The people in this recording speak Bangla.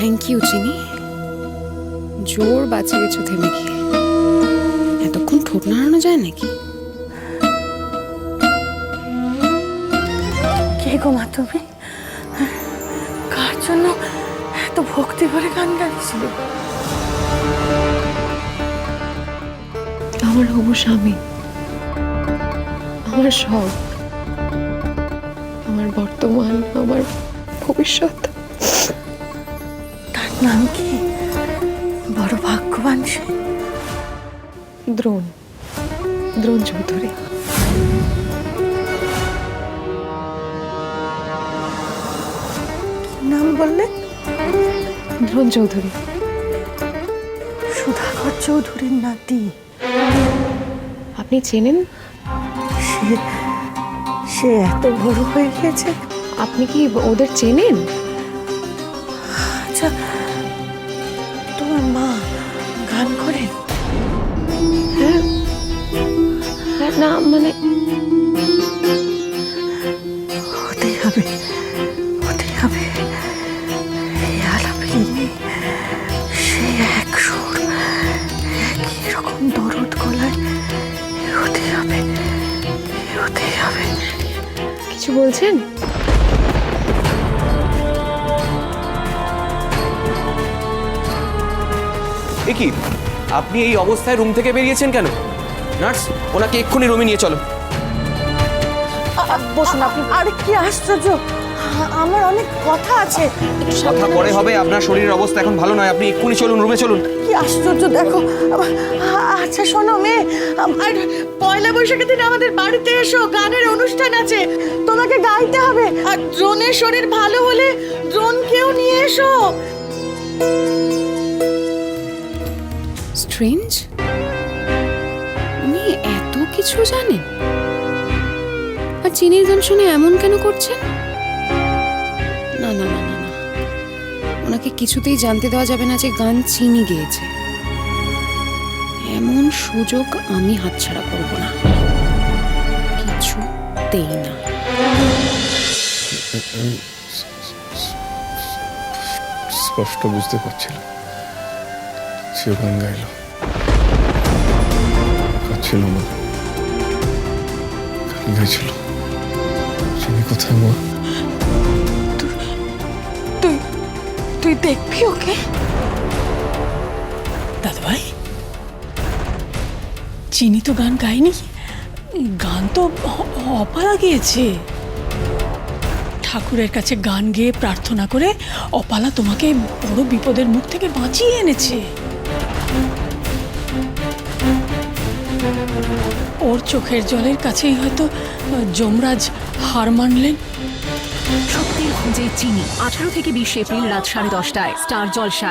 থ্যাংক ইউ চিনি জোর বাঁচিয়েছো থেমে গিয়ে এতক্ষণ ঠোঁট নাড়ানো যায় নাকি? কে গো মা তুমি? কার জন্য এত ভক্তি করে গান গাইছিলে? আমার হবু স্বামী। আমার সব। আমার বর্তমান আমার ভবিষ্যৎ। নাম কি? বড় ভাগ্যবান সে। দ্রোণ। দ্রোণ চৌধুরী। নাম বললে? দ্রোণ চৌধুরী। সুধাকর চৌধুরীর নাতি। আপনি চেনেন? সে সে এত বড় হয়ে গিয়েছে। আপনি কি ওদের চেনেন? তোমার মা গান করেন? হ্যাঁ? না মানে হতেই হবে হতেই হবে। এই আলাপিনী সে এক সুর, একই দরদ গলায় হতেই হবে হতেই হবে। কিছু বলছেন? এ কি? আপনি এই অবস্থায় রুম থেকে বেরিয়েছেন কেন? নার্স ওনাকে এক্ষুনি রুমে নিয়ে চলো বসুন আপনি। আরে কি আশ্চর্য! আমার অনেক কথা আছে। কথা পরে হবে আপনার শরীরের অবস্থা এখন ভালো নয়। আপনি এক্ষুনি চলুন রুমে চলুন। কি আশ্চর্য দেখো। আচ্ছা শোনো মেয়ে আর পয়লা বৈশাখের দিন আমাদের বাড়িতে এসো গানের অনুষ্ঠান আছে। তোমাকে গাইতে হবে। আর দ্রোণের শরীর ভালো হলে দ্রোণকেও নিয়ে এসো। স্ট্রেঞ্জ? উনি এত কিছু জানেন? আর চিনির গান শুনে এমন কেন করছেন? না না না না ওনাকে কিছুতেই জানতে দেওয়া যাবে না যে গান চিনি গেয়েছে। এমন সুযোগ আমি হাতছাড়া করব না। কিছুতেই না। স্পষ্ট বুঝতে পারছিলাম সে গান গাইল। কাঁদছিল মা? গান গাইছিল তুমি কোথায় মা? তুই তুই দেখবি ওকে? দাদাভাই, চিনি তো গান গায়নি গান তো অপারা গিয়েছে। ঠাকুরের কাছে গান গেয়ে প্রার্থনা করে অপালা তোমাকে বড় বিপদের মুখ থেকে বাঁচিয়ে এনেছে। ওর চোখের জলের কাছেই হয়তো যমরাজ হার মানলেন। সত্যি খুঁজে চিনি। আঠারো থেকে বিশ এপ্রিল রাত সাড়ে দশটায়, স্টার জলসায়।